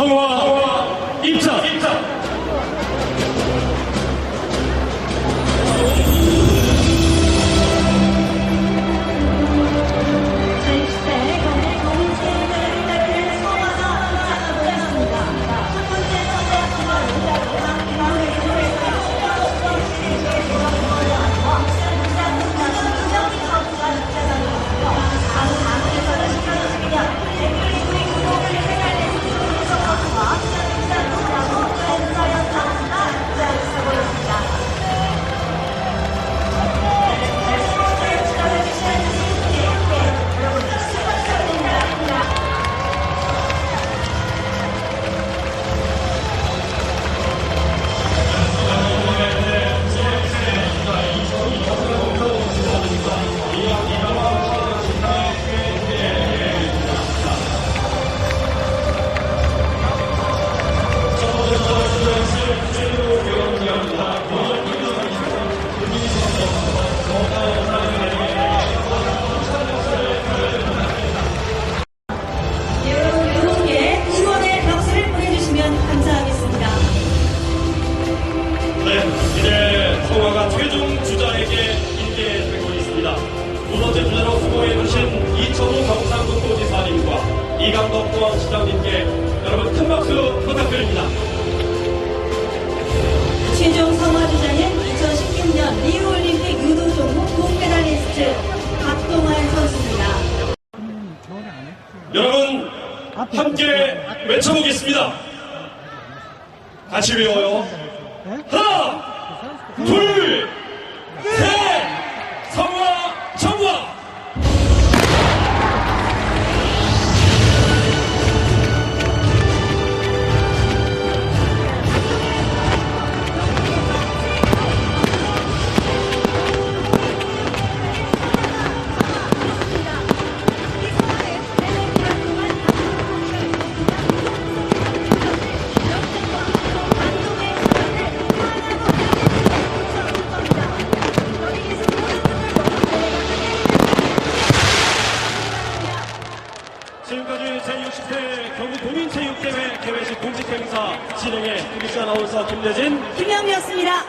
성화 입장. 이강덕권 시장님께 여러분 큰 박수 부탁드립니다. 최종 성화주자는 2016년 리우올림픽 유도 종목 동메달리스트 박동환 선수입니다. 여러분 함께 외쳐보겠습니다. 같이 외워요. 하나, 둘, 2060회 경북 도민체육대회 개회식 공식 행사 진행해 국립사 아나운서 김대진, 김영미였습니다.